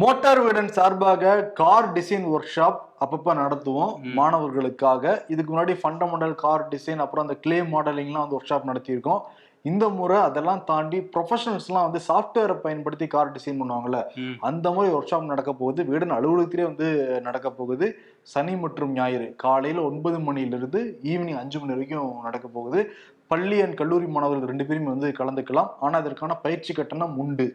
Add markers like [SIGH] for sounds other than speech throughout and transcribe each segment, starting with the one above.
Motor வீடன் சார்பாக car design work shop அப்பப்ப நடத்துவோம் மாணவர்களுக்காக. இதுக்கு முன்னாடி ஃபண்டமெண்டல் கார் டிசைன் அப்புறம் அந்த கிளே மாடலிங்லாம் வந்து ஒர்க் ஷாப் நடத்தியிருக்கோம். இந்த முறை அதெல்லாம் தாண்டி ப்ரொஃபஷனல்ஸ்லாம் வந்து சாஃப்ட்வேரை பயன்படுத்தி கார் டிசைன் பண்ணுவாங்கல்ல. அந்த மாதிரி ஒர்க் ஷாப் நடக்க போகுது. வீடன் அலுவலகத்திலே வந்து நடக்க போகுது. சனி மற்றும் ஞாயிறு காலையில் ஒன்பது மணியிலிருந்து ஈவினிங் அஞ்சு மணி வரைக்கும் நடக்க போகுது. பள்ளி அண்ட் கல்லூரி மாணவர்கள் ரெண்டு பேருமே வந்து கலந்துக்கலாம். ஆனால் அதற்கான பயிற்சி கட்டணம் உண்டு.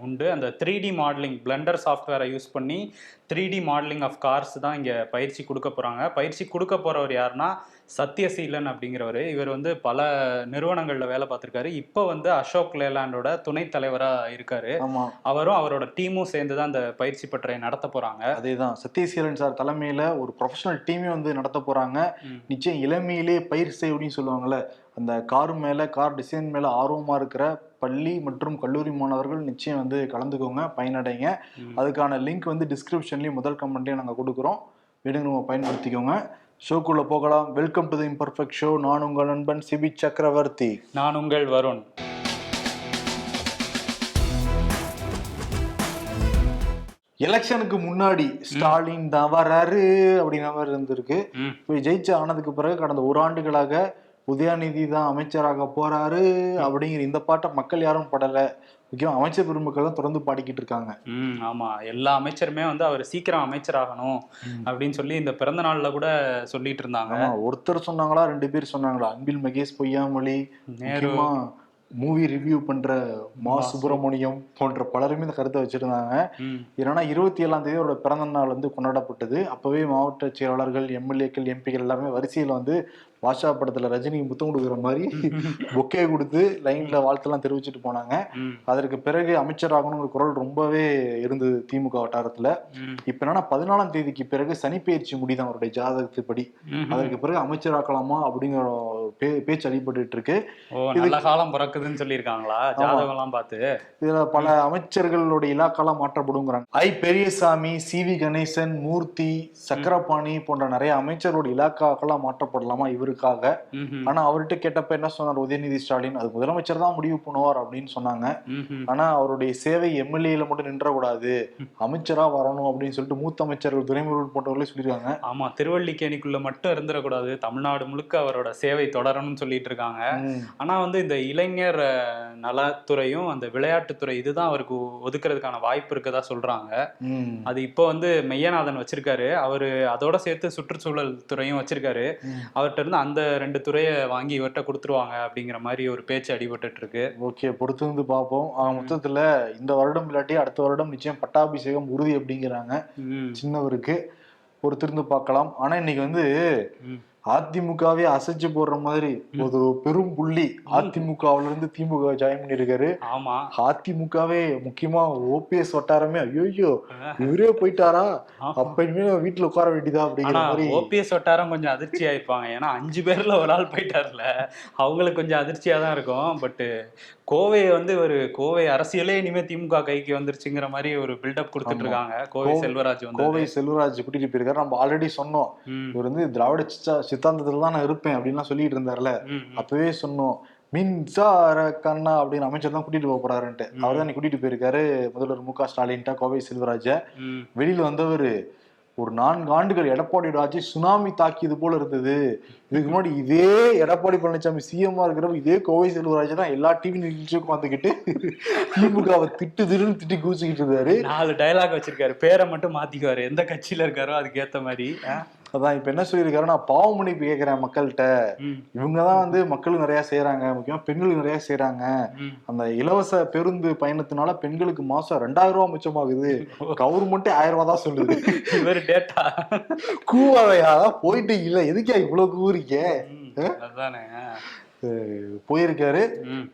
உண்டு. அந்த த்ரீ டி மாடலிங் பிளெண்டர் சாஃப்ட்வேரை யூஸ் பண்ணி three D modeling of cars தான் இங்கே பயிற்சி கொடுக்க போகிறாங்க பயிற்சி கொடுக்க போகிறவர் யாருன்னா சத்யசீலன் அப்படிங்கிறவர். இவர் வந்து பல நிறுவனங்களில் வேலை பார்த்துருக்காரு. இப்போ வந்து அசோக் லேலாண்டோட துணைத் தலைவராக இருக்காரு. ஆமா. அவரும் அவரோட டீமும் சேர்ந்து தான் அந்த பயிற்சி பட்டறை நடத்த போகிறாங்க அதேதான். சத்யசீலன் சார் தலைமையில ஒரு ப்ரொஃபஷனல் டீமே வந்து நடத்த போறாங்க. ம். நிச்சயம் இளமையிலே பயிர் செய் அப்படின்னு சொல்லுவாங்கல்ல. அந்த கார் மேல கார் டிசைன் மேல ஆர்வமா இருக்கிற பள்ளி மற்றும் கல்லூரி மாணவர்கள் நிச்சயம் வந்து கலந்துக்கோங்க பயனடைங்க. அதுக்கான லிங்க் வந்து டிஸ்கிரிப்ஷன்லயும் முதல் கமெண்ட்லயும் நாங்க கொடுக்குறோம். விடுங்க நம்ம பயன்படுத்திக்கோங்க. ஷோக்குள்ள போகலாம். Welcome to the imperfect show நான் உங்கள் நண்பன் சிபி சக்கரவர்த்தி. நான் உங்கள் வருண். எலெக்ஷனுக்கு முன்னாடி ஸ்டாலின் தான் வராரு அப்படிங்கிற மாதிரி இருந்திருக்கு. இப்போ ஜெயிச்சு ஆனதுக்கு பிறகு கடந்த ஒரு ஆண்டுகளாக உதயாநிதி தான் அமைச்சராக போறாரு அப்படிங்கிற இந்த பாட்டை மக்கள் யாரும் படல. முக்கியம் அமைச்சர் பெருமக்கள் தான் தொடர்ந்து பாடிக்கிட்டு இருக்காங்க. ம் ஆமா. எல்லா அமைச்சருமே வந்து அவர் சீக்கிரம் அமைச்சராகணும் அப்படின்னு சொல்லி இந்த பிறந்த நாள்ல கூட சொல்லிட்டு இருந்தாங்க. ஒருத்தர் சொன்னாங்களா ரெண்டு பேர் சொன்னாங்களா? அன்பில் மகேஷ் பொய்யாமொழி நேரு. முக்கியமா மூவி ரிவ்யூ பண்ற மா சுப்பிரமணியம் போன்ற பலருமே இந்த கருத்தை வச்சிருந்தாங்க. ஏன்னா இருபத்தி ஏழாம் தேதி அவரோட பிறந்த நாள் வந்து கொண்டாடப்பட்டது. அப்பவே மாவட்ட செயலாளர்கள் எம்எல்ஏக்கள் எம்பிக்கள் எல்லாமே வரிசையில் வந்து பாஷா படத்துல ரஜினி முத்தம் கொடுக்குற மாதிரி [LAUGHS] பொக்கே கொடுத்து லைன்ல வாழ்த்தெல்லாம் தெரிவிச்சிட்டு போனாங்க. அதற்கு பிறகு அமைச்சராகணுங்கிற குரல் ரொம்பவே இருந்தது திமுக வட்டாரத்துல. இப்ப என்னன்னா பதினாலாம் தேதிக்கு பிறகு சனிப்பெயர்ச்சி முடிதான் அவருடைய ஜாதகத்துப்படி. அதற்கு பிறகு அமைச்சராக்கலாமா அப்படிங்கிற பேச்சு அடிபட்டு இருக்கு நல்ல காலம் பிறக்குதுன்னு சொல்லியிருக்காங்களா? ஜாதகம்லாம் பார்த்து. இதுல பல அமைச்சர்களுடைய இலாக்கெல்லாம் மாற்றப்படுங்கிறாங்க. ஐ. பெரியசாமி சி. வி. கணேசன் மூர்த்தி சக்கரபாணி போன்ற நிறைய அமைச்சரோட இலாக்காக்கெல்லாம் மாற்றப்படலாமா? இவருக்காக ம்ஹும். ஆனா அவர்கிட்ட கேட்டப்ப என்ன சொன்னார்? உதயநிதி ஸ்டாலின் அது முதலமைச்சர் தான் முடிவு பண்ணுவார் அப்படின்னு சொன்னாங்க. ஆனா அவருடைய சேவை எம்எல்ஏல மட்டும் நின்றக்கூடாது. அமைச்சரா வரணும் அப்படின்னு சொல்லிட்டு மூத்த அமைச்சர்கள் துரைமுருகன் போன்றவர்களே சொல்லியிருக்காங்க. ஆமா திருவள்ளிக்கேணிக்குள்ள மட்டும் இருந்துடக்கூடாது. தமிழ்நாடு முழுக்க அவரோட சேவை தொடரணும்னு சொல்லிட்டு இருக்காங்க. ஆனா வந்து இந்த இளைஞர் நலத்துறையும் அந்த விளையாட்டுத்துறை இதுதான் அவருக்கு ஒதுக்குறதுக்கான வாய்ப்பு இருக்கதா சொல்றாங்க. அது இப்போ வந்து மெய்யநாதன் வச்சிருக்காரு. அவரு அதோட சேர்த்து சுற்றுச்சூழல் துறையும் வச்சிருக்காரு. அவர்கிட்ட இருந்து அந்த ரெண்டு துறையை வாங்கி இவர்கிட்ட கொடுத்துருவாங்க அப்படிங்கிற மாதிரி ஒரு பேச்சு அடிபட்டுட்டு இருக்கு ஓகே பொறுத்து வந்து பார்ப்போம். மொத்தத்துல இந்த வருடம் இல்லாட்டி அடுத்த வருடம் நிச்சயம் பட்டாபிஷேகம் உறுதி அப்படிங்கிறாங்க. சின்னவருக்கு பொறுத்திருந்து பார்க்கலாம். ஆனா இன்னைக்கு வந்து. அதிமுகவே அசைச்சு போடுற மாதிரி ஒரு பெரும் புள்ளி அதிமுகவுல இருந்து திமுக ஜாயின் பண்ணிருக்காரு ஆமா. அதிமுகவே முக்கியமா ஓபிஎஸ் வட்டாரமே ஐயோ இவரே போயிட்டாரா? அப்ப இனிமே வீட்டுல உட்கார வேண்டியதா அப்படிங்கிற மாதிரி. ஓபிஎஸ் வட்டாரம் கொஞ்சம் அதிர்ச்சி ஆயிருப்பாங்க ஏன்னா அஞ்சு பேர்ல ஒரு ஆள் போயிட்டார்ல. அவங்களுக்கு கொஞ்சம் அதிர்ச்சியா தான் இருக்கும். பட் கோவை வந்து ஒரு கோவை அரசியலே இனிமே திமுக கைக்கு வந்துருச்சுங்கிற மாதிரி ஒரு பில்டப் கொடுத்துட்டு. இருக்காங்க. கோவை செல்வராஜ் வந்து. கோவை செல்வராஜ் கூட்டிட்டு போயிருக்காரு. நம்ம ஆல்ரெடி சொன்னோம். இவர் வந்து திராவிட சித்தாந்தத்துல தான் நான் இருப்பேன் அப்படின்லாம் சொல்லிட்டு இருந்தாருல. அப்பவே சொன்னோம் மின்சார கண்ணா அப்படின்னு அமைச்சர் தான் கூட்டிட்டு போக போறாருன்ட்டு. அவர் தான் கூட்டிட்டு போயிருக்காரு முதல்வர் மு க ஸ்டாலின்ட்டா கோவை செல்வராஜ. வெளியில வந்தவர் ஒரு நான்கு ஆண்டுகள் எடப்பாடியோட ஆட்சி சுனாமி தாக்கியது போல இருந்தது இதுக்கு முன்னாடி இதே எடப்பாடி பழனிசாமி சிஎம்மா இருக்கிறப்ப இதே கோவை செல்வராஜ் தான் எல்லா டிவி நிகழ்ச்சியும் வந்துகிட்டு திமுகவை திட்டு திட்டுன்னு திட்டி கூச்சிக்கிட்டு இருந்தாரு நாலு டயலாக் வச்சிருக்காரு பேரை மட்டும் மாத்திக்குவாரு எந்த கட்சியில இருக்காரோ அதுக்கு ஏத்த மாதிரி? அதான் இப்ப என்ன சொல்லியிருக்காரு நான் பாவ மன்னிப்பு கேட்கிறேன் மக்கள்கிட்ட ம், இவங்க தான் வந்து மக்களுக்கு நிறைய செய்யறாங்க முக்கியமா பெண்களுக்கு நிறைய செய்யறாங்க. அந்த இலவச பேருந்து பயணத்தினால பெண்களுக்கு மாசம் ரெண்டாயிரம் ரூபாய் மிச்சமாகுது கவர்மெண்ட்டே ஆயிரம் ரூபாய் தான் சொல்லுது. இவர் டேட்டா கூவாவையா? போயிட்டு இல்ல. எதுக்கா இவ்வளவு அதானே. அஹ் போயிருக்காரு.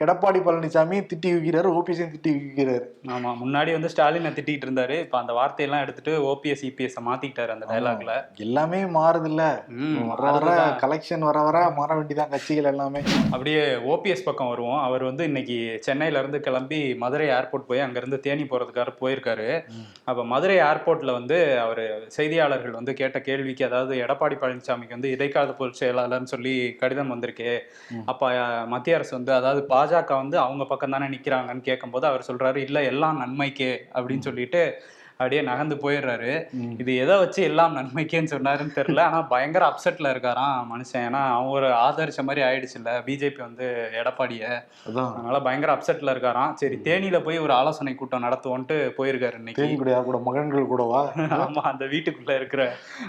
எடப்பாடி பழனிசாமி திட்டி வைக்கிறாரு ஓபிஎஸ் திட்டி வைக்கிறாரு ஆமா முன்னாடி வந்து ஸ்டாலினை திட்டிட்டு இருந்தாரு. இப்ப அந்த வார்த்தையெல்லாம் எடுத்துட்டு ஓபிஎஸ் இபிஎஸ் மாத்திக்கிட்டாரு அந்த டயலாக்ல எல்லாமே மாறுது இல்ல வர வர. கலெக்ஷன் வர வர மாற வேண்டியதான் கட்சிகள் எல்லாமே. அப்படியே ஓபிஎஸ் பக்கம் வருவோம். அவர் வந்து இன்னைக்கு சென்னையில இருந்து கிளம்பி மதுரை ஏர்போர்ட் போய் அங்கிருந்து தேனி போறதுக்காக போயிருக்காரு. அப்ப மதுரை ஏர்போர்ட்ல வந்து அவர் செய்தியாளர்கள் வந்து கேட்ட கேள்விக்கு அதாவது எடப்பாடி பழனிசாமிக்கு வந்து இடைக்கால பொருள் செயலாளர்னு சொல்லி கடிதம் வந்திருக்கு. அப்ப மத்திய அரசு வந்து அதாவது பாஜக வந்து அவங்க பக்கம் தானே நிக்கிறாங்கன்னு கேட்கும்போது அவர் சொல்றாரு இல்ல எல்லாம் நன்மைக்கே அப்படின்னு சொல்லிட்டு அப்படியே நகர்ந்து போயிடுறாரு. இது எதை வச்சு எல்லாம் நன்மைக்கேன்னு சொன்னாருன்னு தெரியல. ஆனா பயங்கர அப்செட்ல இருக்காராம் மனுஷன். ஏன்னா அவன் ஒரு ஆதரிச்ச மாதிரி ஆயிடுச்சு இல்ல பிஜேபி வந்து எடப்பாடிய. அதான். அதனால பயங்கர அப்செட்ல இருக்காராம். சரி தேனியில போய் ஒரு ஆலோசனை கூட்டம் நடத்துவோன்ட்டு போயிருக்காரு இன்னைக்கு. கூட மகன்கள் கூடவா? [LAUGHS] ஆமா அந்த வீட்டுக்குள்ள இருக்கிற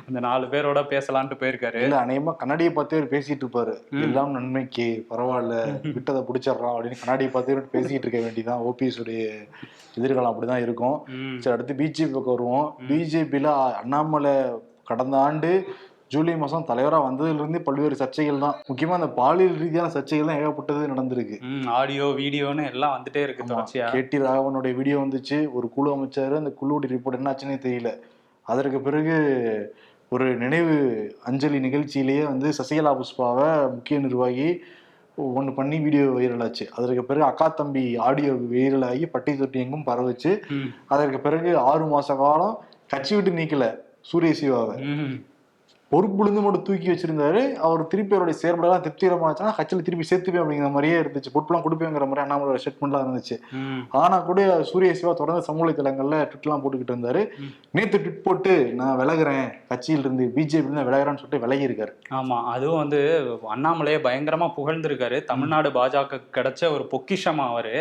அந்த நாலு பேரோட பேசலான்ட்டு போயிருக்காரு. இல்ல அநேகமா கண்ணாடியை பார்த்தே பேசிட்டு இருப்பாரு. எல்லாம் நன்மைக்கு பரவாயில்ல [LAUGHS] விட்டதை பிடிச்சிடலாம் அப்படின்னு கண்ணாடியை பார்த்தே பேசிட்டு இருக்க வேண்டியதான் ஓபிஎஸ் உடைய எதிர்காலம் அப்படிதான் இருக்கும். சரி அடுத்து பிஜேபி பக்கம் வருவோம். பிஜேபியில அண்ணாமலை கடந்த ஆண்டு ஜூலை மாசம் தலைவரா வந்ததுல இருந்தே பல்வேறு சர்ச்சைகள் தான். முக்கியமா அந்த பாலியல் ரீதியான சர்ச்சைகள் தான் ஏகப்பட்டது நடந்திருக்கு. ஆடியோ வீடியோன்னு எல்லாம் வந்துட்டே இருக்கு தொடர்ச்சியா. கேடி ராகவனுடைய வீடியோ வந்துச்சு. ஒரு குழு அமைச்சாரு. அந்த குழுவுடைய ரிப்போர்ட் என்னாச்சுன்னே தெரியல. அதற்கு பிறகு ஒரு நினைவு அஞ்சலி நிகழ்ச்சியிலேயே வந்து சசிகலா புஷ்பாவை முக்கிய நிர்வாகி ஒன்று பண்ணி வீடியோ வைரல் ஆச்சு அதற்கு பிறகு அக்கா தம்பி ஆடியோ வைரல் ஆகி பட்டி தொட்டி எங்கும் பரவுச்சு. அதற்கு பிறகு ஆறு மாச காலம் கட்சி விட்டு நீக்கல. சூரிய சிவாவை. ம். பொறுப்புலேருந்து மட்டும் தூக்கி வச்சிருந்தாரு. அவர் திருப்பி அவருடைய செயல்பாடெல்லாம் திருப்திகரமாச்சுன்னா கட்சியில் திருப்பி சேர்த்துப்பேன் அப்படிங்கிற மாதிரியே இருந்துச்சு. பொறுப்புலாம் கொடுப்பேங்கிற மாதிரி அண்ணாமலை ஸ்டேட்மெண்ட்லாம் இருந்துச்சு. ஆனா கூட சூரிய சிவா தொடர்ந்து சமூக வலைத்தளங்கள்ல ட்விட்லாம் போட்டுக்கிட்டு இருந்தாரு. நேத்து ட்விட் போட்டு நான் விலகுறேன். கட்சியில இருந்து பிஜேபி இருந்து விலகுறேன்னு சொல்லிட்டு விலகி இருக்காரு ஆமா. அதுவும் வந்து அண்ணாமலையே பயங்கரமா புகழ்ந்திருக்காரு. தமிழ்நாடு பாஜக கிடைச்ச ஒரு பொக்கிஷமா அவரு.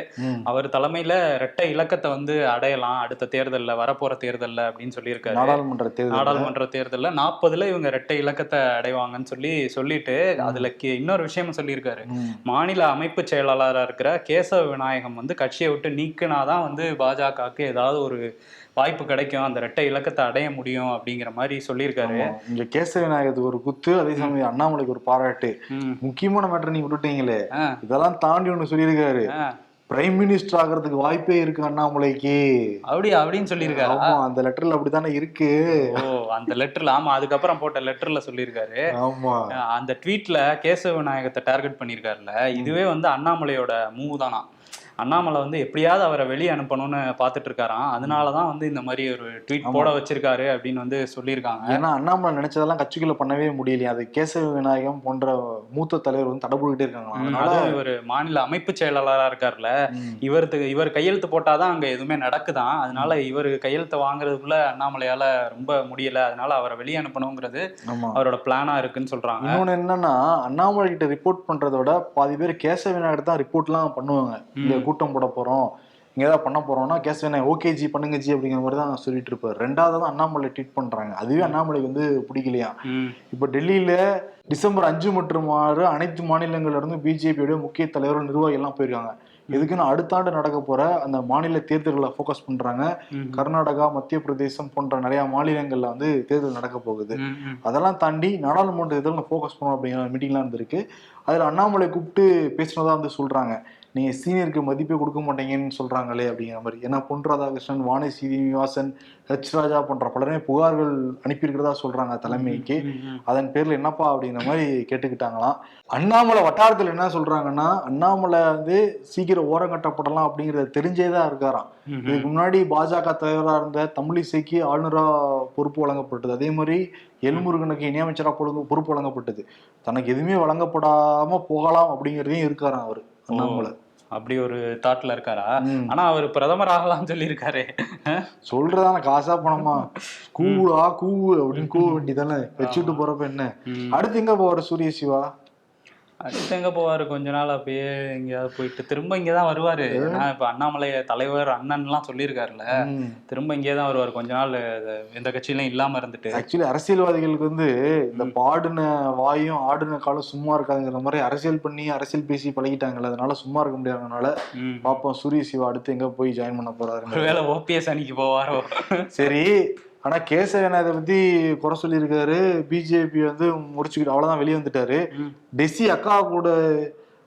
அவர் தலைமையில ரெட்டை இலக்கத்தை வந்து அடையலாம். அடுத்த தேர்தல்ல வரப்போற தேர்தல்ல அப்படின்னு சொல்லியிருக்காரு. நாடாளுமன்ற தேர்தல் நாடாளுமன்ற தேர்தல்ல நாற்பதுல இவங்க ரெட்டை இலக்கத்தை அடைவாங்கன்னு சொல்லி சொல்லிட்டு அதுல இன்னொரு விஷயமும் சொல்லியிருக்காரு. மாநில அமைப்பு செயலாளராக இருக்கிற கேசவ விநாயகம் வந்து கட்சியை விட்டு நீக்கினாதான் வந்து பாஜகவுக்கு ஏதாவது ஒரு வாய்ப்பு கிடைக்கும் அந்த ரெட்டை இலக்கத்தை அடைய முடியும் அப்படிங்கிற மாதிரி சொல்லியிருக்காரு. இங்க கேசவ விநாயகத்துக்கு ஒரு குத்து அதே சமயம் அண்ணாமலைக்கு ஒரு பாராட்டு. முக்கியமான மேட்டர் நீங்க விட்டுட்டீங்களே இதெல்லாம் தாண்டி ஒண்ணு சொல்லியிருக்காரு. பிரைம் மினிஸ்டர் ஆகிறதுக்கு வாய்ப்பே இருக்கு அண்ணாமலைக்கு அப்படி அப்படின்னு சொல்லியிருக்காரு. ஆமா அந்த லெட்டர்ல அப்படித்தானே இருக்கு. ஓ அந்த லெட்டர்ல ஆமா அதுக்கப்புறம் போட்ட லெட்டர்ல சொல்லியிருக்காரு. ஆமா. அந்த ட்வீட்ல கேசவ விநாயகத்தை டார்கெட் பண்ணியிருக்காருல்ல. இதுவே வந்து அண்ணாமலையோட மூவ் தானா? அண்ணாமலை வந்து எப்படியாவது அவரை வெளியே அனுப்பணும்னு பார்த்துட்டு இருக்காராம் அதனாலதான் வந்து இந்த மாதிரி ஒரு ட்வீட் போட வச்சிருக்காரு அப்படின்னு வந்து சொல்லியிருக்காங்க. ஏன்னா அண்ணாமலை நினைச்சதெல்லாம் கட்சிக்குள்ள பண்ணவே முடியலையா. அது கேசவ விநாயகம் போன்ற மூத்த தலைவர் வந்து தடபுடிக்கிட்டே இருக்காங்க அதனால இவர் மாநில அமைப்பு செயலாளரா இருக்காருல்ல ம். இவருக்கு இவர் கையெழுத்து போட்டாதான் அங்க எதுவுமே நடக்குதான். அதனால இவர் கையெழுத்து வாங்குறதுக்குள்ள அண்ணாமலையால ரொம்ப முடியல. அதனால அவரை வெளியே அனுப்பணுங்கிறது அவரோட பிளானா இருக்குன்னு சொல்றாங்க. இன்னொன்னு என்னன்னா அண்ணாமலை கிட்ட ரிப்போர்ட் பண்றதை விட பாதி பேர் கேசவ விநாயகர் தான் ரிப்போர்ட்லாம் பண்ணுவாங்க. கூட்டம் போட போறோம். இங்க ஏதாவது பண்ண போறோம்னா கேசவ விநாயகர் ஓகே ஜி பண்ணுங்க ஜி அப்படிங்கிற மாதிரி தான் சொல்லிட்டு இருப்பாரு. ரெண்டாவது தான் அண்ணாமலை ட்வீட் பண்றாங்க. அதுவே அண்ணாமலைக்கு வந்து பிடிக்கலையா? இப்ப டெல்லியில டிசம்பர் அஞ்சு மற்றும் ஆறு அனைத்து மாநிலங்கள்ல இருந்து பிஜேபியோட முக்கிய தலைவர்கள் நிர்வாகிகள் எல்லாம் போயிருக்காங்க. எதுக்குன்னு அடுத்த ஆண்டு நடக்க போற அந்த மாநில தேர்தல்களை ஃபோக்கஸ் பண்றாங்க. கர்நாடகா மத்திய பிரதேசம் போன்ற நிறைய மாநிலங்கள்ல வந்து தேர்தல் நடக்க போகுது. அதெல்லாம் தாண்டி நாடாளுமன்ற தேர்தல் ஃபோக்கஸ் பண்ணணும் அப்படிங்கிற மீட்டிங்லாம் இருந்திருக்கு. அதில் அண்ணாமலை கூப்பிட்டு பேசினதா வந்து சொல்றாங்க. நீங்க சீனியருக்கு மதிப்பே கொடுக்க மாட்டீங்கன்னு சொல்றாங்களே அப்படிங்கிற மாதிரி. ஏன்னா பொன் ராதாகிருஷ்ணன் வாணி சீனிவாசன் ஹெச் ராஜா போன்ற பலருமே புகார்கள் அனுப்பியிருக்கிறதா சொல்றாங்க தலைமைக்கு. அதன் பேர்ல என்னப்பா அப்படிங்கிற மாதிரி கேட்டுக்கிட்டாங்களாம். அண்ணாமலை வட்டாரத்தில் என்ன சொல்றாங்கன்னா அண்ணாமலை வந்து சீக்கிரம் ஓரம் கட்டப்படலாம் அப்படிங்கறத தெரிஞ்சேதான் இருக்காராம். ம், ம். இதுக்கு முன்னாடி பாஜக தலைவராக இருந்த தமிழிசைக்கு ஆளுநரா பொறுப்பு வழங்கப்பட்டது. அதே மாதிரி எல்முருகனுக்கு இணையமைச்சரா பொழுது பொறுப்பு வழங்கப்பட்டது. தனக்கு எதுவுமே வழங்கப்படாம போகலாம் அப்படிங்கிறதையும் இருக்காராம் அவர் அண்ணாமலை. அப்படி ஒரு தாட்ல இருக்காரா. ஆனா அவர் பிரதமர் ஆகலாம்னு சொல்லியிருக்காரு. சொல்றதான காசா பணமா? கூவுடா கூவு அப்படின்னு கூவ வேண்டியதானே? வச்சுட்டு போறப்ப என்ன. அடுத்து எங்க போவாரு சூரிய சிவா? அடுத்து எங்க போவாரு கொஞ்ச நாள் அப்படியே எங்கேயாவது போயிட்டு திரும்ப இங்கதான் வருவாரு. ஏன்னா இப்ப அண்ணாமலை தலைவர் அண்ணன் எல்லாம் சொல்லியிருக்காருல்ல திரும்ப இங்கே தான் வருவார். கொஞ்ச நாள் எந்த கட்சியிலும் இல்லாம இருந்துட்டு. ஆக்சுவலி அரசியல்வாதிகளுக்கு வந்து இந்த பாடுன வாயும் ஆடுன காலம் சும்மா இருக்காதுங்கிற மாதிரி அரசியல் பண்ணி அரசியல் பேசி பழகிட்டாங்கல்ல அதனால சும்மா இருக்க முடியாதனால. பாப்போம். சூரிய சிவா அடுத்து எங்க போய் ஜாயின் பண்ண போறாரு ஒருவேளை ஓபிஎஸ் அன்னைக்கு போவாரோ? சரி ஆனா கேசவன் அதை பத்தி குறை சொல்லியிருக்காரு. பிஜேபி வந்து முடிச்சுக்கிட்டு அவ்வளவுதான் வெளியே வந்துட்டாரு. டெசி அக்கா கூட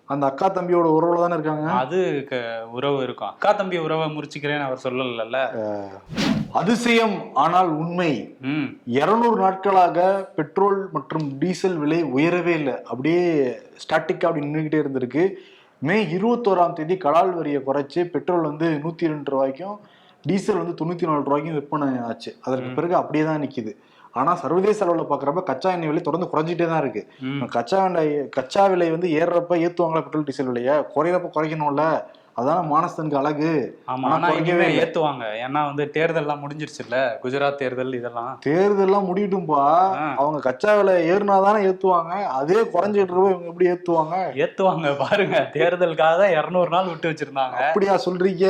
அந்த அக்கா தம்பியோட உறவுல தானே இருக்காங்க? அது உறவு இருக்கும். அக்கா தம்பி உறவை முறிச்சுக்கிறேன்னு அவர் சொல்லல அதிசயம் ஆனால் உண்மை. இருநூறு நாட்களாக பெட்ரோல் மற்றும் டீசல் விலை உயரவே இல்லை. அப்படியே ஸ்டாட்டிக்கா அப்படி நின்றுகிட்டே இருந்திருக்கு. மே இருபத்தோராம் தேதி கலால் வரியை குறைச்சு பெட்ரோல் வந்து நூத்தி ரெண்டு ரூபாய்க்கும் டீசல் வந்து தொண்ணூத்தி நாலு ரூபாய்க்கும் விற்பனை ஆச்சு. அதற்கு பிறகு அப்படியே தான் நிக்குது. ஆனா சர்வதேச அளவில் பாக்குறப்ப கச்சா எண்ணெய் விலை தொடர்ந்து குறைஞ்சிட்டே தான் இருக்கு. கச்சா எண்ணெய் கச்சா விலை வந்து ஏறுறப்ப ஏத்துவாங்களா பெட்ரோல் டீசல் விலைய? குறையிறப்ப குறைக்கணும்ல. அதான மானஸ்தனுக்கு அழகு. ஆமா இனிமே. ஏத்துவாங்க. ஏன்னா வந்து தேர்தல்லாம் முடிஞ்சிருச்சுல்ல? குஜராத் தேர்தல் இதெல்லாம். தேர்தல்லாம் முடியட்டும்பா. அவங்க கச்சா விலை ஏறினாதானே ஏத்துவாங்க. அதே குறைஞ்சிட்டு இருப்ப இவங்க எப்படி ஏத்துவாங்க? ஏத்துவாங்க பாருங்க. தேர்தலுக்காக தான் இருநூறு நாள் விட்டு வச்சிருந்தாங்க. அப்படியா சொல்றீங்க?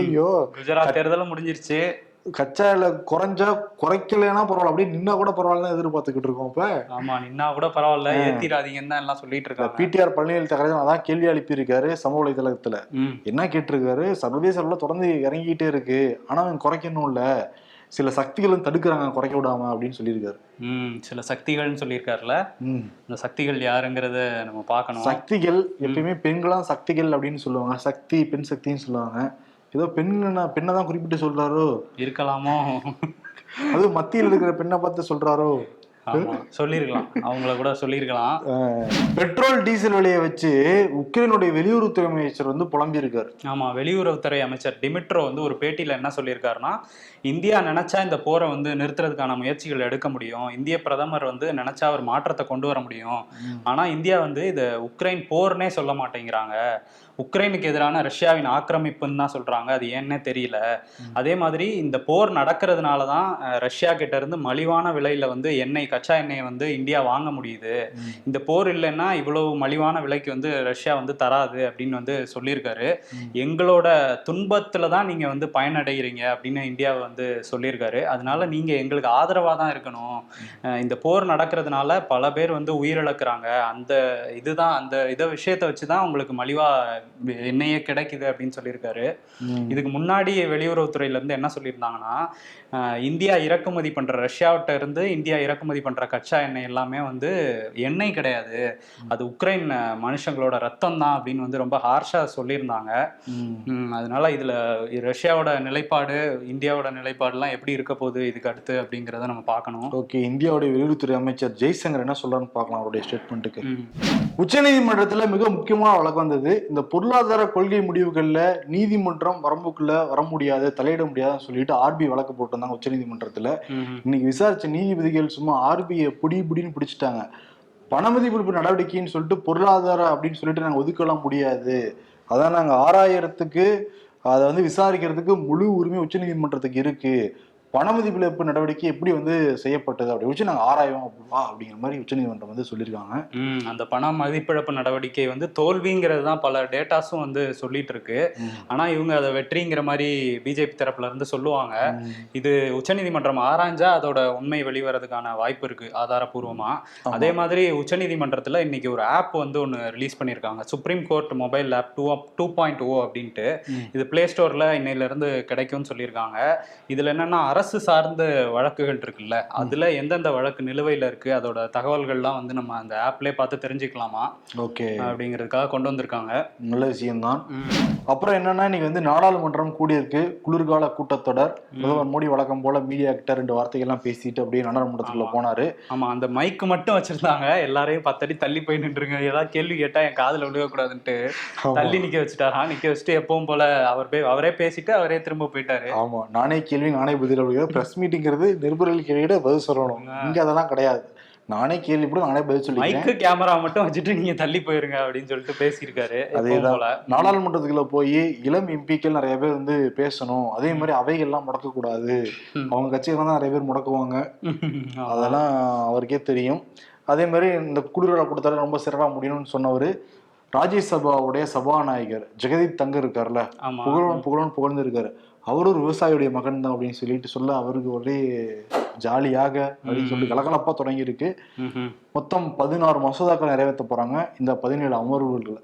ஐயோ குஜராத் தேர்தலும் முடிஞ்சிருச்சு. கச்சா குறைஞ்சா குறைக்கலைன்னா பரவாயில்ல. அப்படியே நின்னா கூட பரவாயில்ல எதிர்பார்த்துக்கிட்டு இருக்கோம் இப்ப. ஆமா நின்னா கூட பரவாயில்ல. ஏத்திராதீங்கன்னு தான் எல்லாம் சொல்லிட்டு இருக்காங்க. பிடிஆர் பழனிவேல் தகராஜன் அதான் கேள்வி எழுப்பியிருக்காரு சமூக வலைதளத்துல. என்ன கேட்டிருக்காரு? சர்வதேச அளவுல தொடர்ந்து இறங்கிக்கிட்டே இருக்கு. ஆனா அவன் குறைக்கணும்ல சில சக்திகளும் தடுக்கிறாங்க குறைக்க விடாம அப்படின்னு சொல்லியிருக்காரு. ம் சில சக்திகள்னு சொல்லியிருக்காருல. இந்த சக்திகள் யாருங்கிறத நம்ம பார்க்கணும். சக்திகள் எப்பயுமே பெண்களாம் சக்திகள் அப்படின்னு சொல்லுவாங்க. சக்தி பெண் சக்தின்னு சொல்லுவாங்க. ஏதோ பெண் பெண்ணை தான் குறிப்பிட்டு சொல்றாரோ? இருக்கலாமோ? அது மத்தியில் இருக்கிற பெண்ணை பார்த்து சொல்றாரோ? சொல்லியிருக்கலாம். அவங்கள கூட சொல்லியிருக்கலாம். பெட்ரோல் டீசல் விலையை வச்சு உக்ரைனுடைய வெளியுறவுத்துறை அமைச்சர் வந்து புலம்பி இருக்காரு ஆமா வெளியுறவுத்துறை அமைச்சர் டிமிட்ரோ வந்து ஒரு பேட்டியில என்ன சொல்லியிருக்காருன்னா இந்தியா நினைச்சா இந்த போரை வந்து நிறுத்துறதுக்கான முயற்சிகள் எடுக்க முடியும். இந்திய பிரதமர் வந்து நினைச்சா ஒரு மாற்றத்தை கொண்டு வர முடியும். ஆனா இந்தியா வந்து இதை உக்ரைன் போர்னே சொல்ல மாட்டேங்கிறாங்க. உக்ரைனுக்கு எதிரான ரஷ்யாவின் ஆக்கிரமிப்புன்னு தான் சொல்றாங்க. அது ஏன்னே தெரியல. அதே மாதிரி இந்த போர் நடக்கிறதுனால தான் ரஷ்யா கிட்ட இருந்து மலிவான விலையில வந்து எண்ணெய் கச்சா எண்ணெயை வந்து இந்தியா வாங்க முடியுது. இந்த போர் இல்லைன்னா இவ்வளவு மலிவான விலைக்கு வந்து ரஷ்யா வந்து தராது அப்படின்னு வந்து சொல்லியிருக்காரு. எங்களோட துன்பத்துல தான் நீங்க வந்து பயனடைகிறீங்க அப்படின்னு இந்தியா வந்து சொல்லியிருக்காரு. அதனால நீங்க எங்களுக்கு ஆதரவா தான் இருக்கணும். இந்த போர் நடக்கிறதுனால பல பேர் வந்து உயிரிழக்கிறாங்க. அந்த இதுதான் அந்த இதை விஷயத்தை வச்சு தான் உங்களுக்கு மலிவா எண்ணெயே கிடைக்குது அப்படின்னு சொல்லியிருக்காரு. இதுக்கு முன்னாடி வெளியுறவுத்துறையில இருந்து என்ன சொல்லியிருந்தாங்கன்னா இந்தியா இறக்குமதி பண்ற ரஷ்யாவிட்ட இருந்து இந்தியா இறக்குமதி பண்ற கச்சா எண்ணெய் எல்லாமே வந்து எண்ணெய் கிடையாது. அது உக்ரைன் மனுஷங்களோட ரத்தம் தான் அப்படின்னு வந்து ரொம்ப ஹார்ஷா சொல்லியிருந்தாங்க. அதனால இதுல ரஷ்யாவோட நிலைப்பாடு இந்தியாவோட நிலைப்பாடுலாம் எப்படி இருக்க போகுது இதுக்கு அடுத்து அப்படிங்கிறத நம்ம பார்க்கணும். ஓகே இந்தியாவுடைய வெளியுறவுத்துறை அமைச்சர் ஜெய்சங்கர் என்ன சொல்றான்னு பார்க்கலாம் அவருடைய ஸ்டேட்மெண்ட்டுக்கு உச்சநீதிமன்றத்துல மிக முக்கியமான வழக்கு வந்தது இந்த பொருளாதார கொள்கை முடிவுகள்ல நீதிமன்றம் வரம்புக்குள்ள வர முடியாது தலையிட முடியாதுன்னு சொல்லிட்டு ஆர்பி வழக்கு போட்டிருந்தாங்க உச்சநீதிமன்றத்துல. இன்னைக்கு விசாரிச்ச நீதிபதிகள் சும்மா ஆர்பிஐ புடி புடின்னு பிடிச்சிட்டாங்க. பணமதிப்பிடிப்பு நடவடிக்கைன்னு சொல்லிட்டு பொருளாதார அப்படின்னு சொல்லிட்டு நாங்க ஒதுக்கலாம் முடியாது. அதான் நாங்க ஆறாயிரத்துக்கு அதை வந்து விசாரிக்கிறதுக்கு முழு உரிமை உச்சநீதிமன்றத்துக்கு இருக்கு. பணமதிப்பிழப்பு நடவடிக்கை எப்படி வந்து செய்யப்பட்டது அப்படி வச்சு நாங்க ஆராயோம் அப்படிவா அப்படிங்கிற மாதிரி உச்சநீதிமன்றம் வந்து சொல்லியிருக்காங்க. அந்த பண மதிப்பிழப்பு நடவடிக்கை வந்து தோல்விங்கிறது தான் பல டேட்டாஸும் வந்து சொல்லிட்டு இருக்கு. ஆனா இவங்க அதை வெற்றிங்கிற மாதிரி பிஜேபி தரப்புல இருந்து சொல்லுவாங்க. இது உச்சநீதிமன்றம் ஆராய்ஞ்சா அதோட உண்மை வெளிவரதுக்கான வாய்ப்பு இருக்கு ஆதாரபூர்வமா. அதே மாதிரி உச்சநீதிமன்றத்துல இன்னைக்கு ஒரு ஆப் வந்து ஒன்று ரிலீஸ் பண்ணியிருக்காங்க. Supreme court mobile app two two point O அப்படின்ட்டு. இது பிளே ஸ்டோர்ல இன்னையில இருந்து கிடைக்கும்னு சொல்லியிருக்காங்க. இதுல என்னன்னா அரசு சார்ந்த வழக்குகள் இருக்குல்ல அதுல எந்தெந்த வழக்கு நிலுவையில இருக்கு அதோட தகவல்கள்லாம் வந்து நம்ம அந்த ஆப்லயே பார்த்து தெரிஞ்சுக்கலாமா? ஓகே. அப்படிங்கிறதுக்காக கொண்டு வந்திருக்காங்க. நல்ல விஷயம்தான். அப்புறம் என்னன்னா இன்னைக்கு வந்து நாடாளுமன்றம் கூடியிருக்கு குளிர்கால கூட்டத்தொடர். பிரதமர் மோடி வழக்கம் போல மீடியா கிட்ட ரெண்டு வார்த்தைகள்லாம் பேசிட்டு அப்படியே நாடாளுமன்றத்துக்குள்ள போனாரு. ஆமா அந்த மைக் மட்டும் வச்சிருந்தாங்க. எல்லாரையும் பத்தடி தள்ளி போய் நின்றுங்க. ஏதாவது கேள்வி கேட்டா என் காதுல விழுகக்கூடாதுன்ட்டு தள்ளி நிக்க வச்சுட்டாரா. நிக்க வச்சுட்டு எப்பவும் போல அவர் போய் அவரே பேசிட்டு அவரே திரும்ப போயிட்டாரு. ஆமா நானே கேள்வி நானே பதில் அப்படிங்கிற பிரஸ் மீட்டிங்கிறது நிருபர்கள் கேள்வியிட பதில் சொல்லணும். இங்க அதெல்லாம் கிடையாது. நானே கேள்வி கூட நானே பதில் சொல்லிக்கிறேன். மைக்கு கேமரா மட்டும் வச்சுட்டு நீங்க தள்ளி போயிருங்க அப்படின்னு சொல்லிட்டு பேசியிருக்காரு. அதேதான். நாடாளுமன்றத்துக்குள்ள போய் இளம் எம்பிக்கள் நிறைய பேர் வந்து பேசணும். அதே மாதிரி அவைகள்லாம் முடக்க கூடாது. அவங்க கட்சியில தான் நிறைய பேர் முடக்குவாங்க. அதெல்லாம் அவருக்கே தெரியும். அதே மாதிரி இந்த குளிர்கால கூட்டத்தொடர் ரொம்ப சிறப்பாக முடியணும்னு சொன்னவர் ராஜ்யசபாவுடைய சபாநாயகர் ஜெகதீப் தங்கர் இருக்கார்ல. ஆமா. புகழன் புகழன் புகழ்ந்து இருக்காரு அவரும் ஒரு விவசாயியுடைய மகன் தான் அப்படின்னு சொல்லிட்டு சொல்ல அவருக்கு ஒரே ஜாலியாக அப்படின்னு சொல்லி கலகலப்பா தொடங்கி இருக்கு ம்ஹும். மொத்தம் பதினாறு மசோதாக்கள் நிறைவேற்ற போறாங்க. இந்த பதினேழு அமர்வுகள்ல.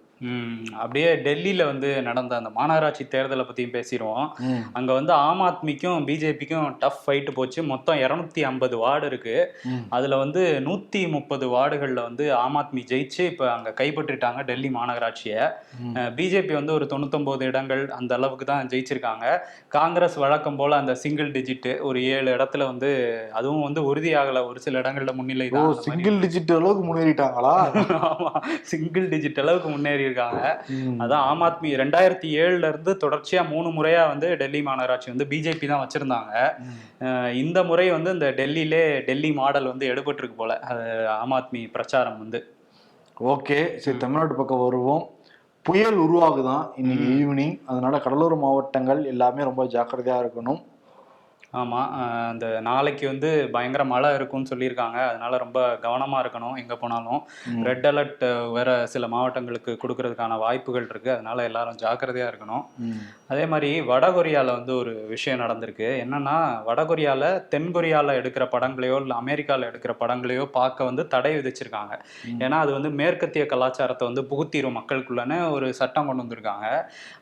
அப்படியே டெல்லியில வந்து நடந்த அந்த மாநகராட்சி தேர்தலை பத்தியும் பேசிடுவோம். அங்க வந்து ஆம் ஆத்மிக்கும் பிஜேபிக்கும் டஃப் ஃபைட் போச்சு. மொத்தம் இரநூத்தி ஐம்பது வார்டு இருக்கு. ம். அதுல வந்து நூத்தி முப்பது வார்டுகள்ல வந்து ஆம் ஆத்மி ஜெயிச்சு இப்ப அங்க கைப்பற்றிட்டாங்க டெல்லி மாநகராட்சியை. பிஜேபி வந்து ஒரு தொண்ணூத்தொன்பது இடங்கள் அந்த அளவுக்கு தான் ஜெயிச்சிருக்காங்க. காங்கிரஸ் வழக்கம் போல அந்த சிங்கிள் டிஜிட் ஒரு ஏழு இடத்துல வந்து அதுவும் வந்து உறுதியாகல. ஒரு சில இடங்கள்ல முன்னிலை. சிங்கிள் டிஜிட் அளவுக்கு முன்னேறிட்டாங்களா? [LAUGHS] ஆமா. சிங்கிள் டிஜிட் அளவுக்கு முன்னேறி இருக்காங்க. அதான் ஆம் ஆத்மி ரெண்டாயிரத்தி ஏழுல இருந்து தொடர்ச்சியா மூணு முறையா வந்து டெல்லி மாநகராட்சி வந்து பிஜேபி தான் வச்சிருந்தாங்க. இந்த முறை வந்து இந்த டெல்லியிலே டெல்லி மாடல் வந்து எடுபட்டிருக்கு போல. ஆம் ஆத்மி பிரச்சாரம் வந்து. ஓகே சரி தமிழ்நாட்டு பக்கம் வருவோம். புயல் உருவாகுதான் இன்னைக்கு ஈவினிங் அதனால கடலோர மாவட்டங்கள் எல்லாமே ரொம்ப ஜாக்கிரதையா இருக்கணும். ஆமா அஹ் அந்த நாளைக்கு வந்து பயங்கர மழை இருக்கும்னு சொல்லியிருக்காங்க. அதனால ரொம்ப கவனமா இருக்கணும் எங்க போனாலும். ரெட் அலர்ட் வேற சில மாவட்டங்களுக்கு கொடுக்கறதுக்கான வாய்ப்புகள் இருக்கு. அதனால எல்லாரும் ஜாக்கிரதையா இருக்கணும். அதே மாதிரி வடகொரியால வந்து ஒரு விஷயம் நடந்திருக்கு. என்னன்னா வடகொரியால தென்கொரியால எடுக்கிற படங்களையோ இல்லை அமெரிக்கால எடுக்கிற படங்களையோ பார்க்க வந்து தடை விதிச்சிருக்காங்க. ஏன்னா அது வந்து மேற்கத்திய கலாச்சாரத்தை வந்து புகுத்திரும் மக்களுக்குள்ளன்னு ஒரு சட்டம் கொண்டு வந்திருக்காங்க.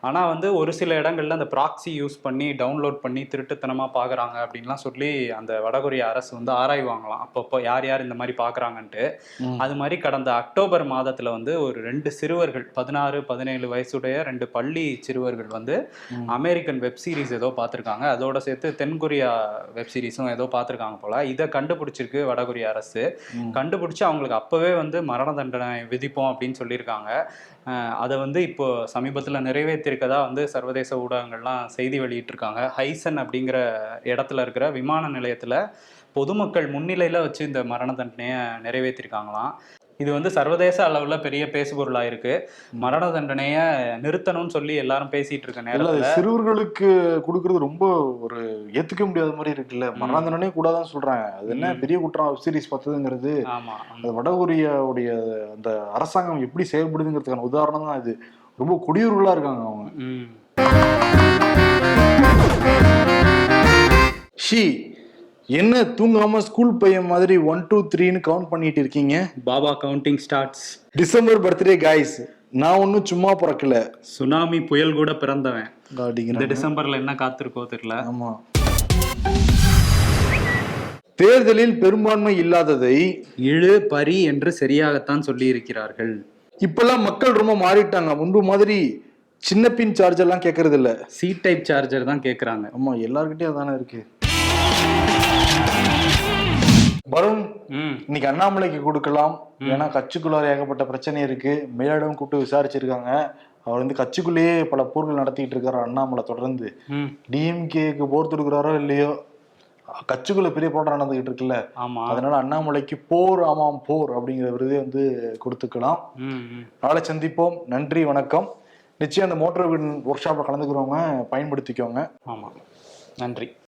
ஆனா வந்து ஒரு சில இடங்கள்ல அந்த ப்ராக்ஸி யூஸ் பண்ணி டவுன்லோட் பண்ணி திருட்டுத்தனமா பாக்குறாங்க அப்படின்லாம் சொல்லி அந்த வடகொரிய அரசு வந்து ஆராய்வாங்களாம் அப்பப்போ யார் யார் இந்த மாதிரி பாக்குறாங்கன்ட்டு ம். அது மாதிரி கடந்த அக்டோபர் மாதத்துல வந்து ஒரு ரெண்டு சிறுவர்கள் பதினாறு பதினேழு வயசுடைய ரெண்டு பள்ளி சிறுவர்கள் வந்து. அமெரிக்கன் வெப் சீரிஸ் ஏதோ பார்த்துருக்காங்க. அதோட சேர்த்து தென்கொரியா வெப் சீரிஸும் ஏதோ பார்த்துருக்காங்க போல. இதை கண்டுபிடிச்சிருக்கு வடகொரிய அரசு. கண்டுபிடிச்சு அவங்களுக்கு அப்பவே வந்து மரண தண்டனை விதிப்போம் அப்படின்னு சொல்லியிருக்காங்க. அதை வந்து இப்போ சமீபத்தில் நிறைவேற்றிருக்கதா வந்து சர்வதேச ஊடகங்கள்லாம் செய்தி வெளியிட்டிருக்காங்க. ஹைசன் அப்படிங்கிற இடத்துல இருக்கிற விமான நிலையத்தில் பொதுமக்கள் முன்னிலையில் வச்சு இந்த மரண தண்டனையை நிறைவேற்றிருக்காங்களாம். இது வந்து சர்வதேச அளவில் பெரிய பேசுபொருளாக இருக்கு. மரண தண்டனையை நிறுத்தணும்னு சொல்லி எல்லாரும் பேசிட்டு இருக்க நேரத்தில் சிறுவர்களுக்கு கொடுக்கறது ரொம்ப ஒரு ஏத்துக்க முடியாத மாதிரி இருக்குல்ல. மரண தண்டனை கூடாதான் சொல்றாங்க. அது என்ன. பெரிய குற்றம் வெப் சீரிஸ் பார்த்ததுங்கிறது. ஆமா அந்த வடகொரியாவுடைய அந்த அரசாங்கம் எப்படி செயல்படுதுங்கிறதுக்கான உதாரணம் தான் இது. ரொம்ப குடியுறுகளா இருக்காங்க அவங்க. ஷி என்ன தூங்காம ஸ்கூல் பையன் மாதிரி ஒன் டூ த்ரீன்னு கவுண்ட் பண்ணிட்டு இருக்கீங்க? Baba counting starts December birthday guys நான் ஒன்றும் சும்மா பிறக்கல. சுனாமி புயல் கூட பிறந்தவன். இந்த டிசம்பர்ல என்ன காத்திருக்கோ தெரியல. ஆமா. தேர்தலில் பெரும்பான்மை இல்லாததை இழு பரி என்று சரியாகத்தான் சொல்லி இருக்கிறார்கள் இப்பெல்லாம் மக்கள் ரொம்ப மாறிட்டாங்க. முன்பு மாதிரி சின்ன பின் சார்ஜ் எல்லாம் கேட்கறது இல்ல சி டைப் சார்ஜர் தான் கேக்குறாங்க. ஆமா எல்லார்கிட்டயும் அதானே இருக்கு. வருண் இன்னைக்கு அண்ணாமலைக்கு கொடுக்கலாம். ஏன்னா கட்சிக்குள்ளார ஏகப்பட்ட பிரச்சனை இருக்கு. மேலிடம் கூப்பிட்டு விசாரிச்சிருக்காங்க. அவர் வந்து கட்சிக்குள்ளேயே பல போர்கள் நடத்திட்டு இருக்காரு அண்ணாமலை தொடர்ந்து. டிஎம்கேக்கு போர் தொடுக்கிறாரோ இல்லையோ கட்சிக்குள்ள பெரிய போராட்டம் நடந்துகிட்டு இருக்குல்ல. அதனால அண்ணாமலைக்கு போர் ஆமாம் போர் அப்படிங்கிற விருதே வந்து கொடுத்துக்கலாம். நாளை சந்திப்போம். நன்றி வணக்கம். நிச்சயம் அந்த மோட்டார் ஒர்க் ஷாப்ல கலந்துக்கிறவங்க பயன்படுத்திக்கோங்க. ஆமா. நன்றி.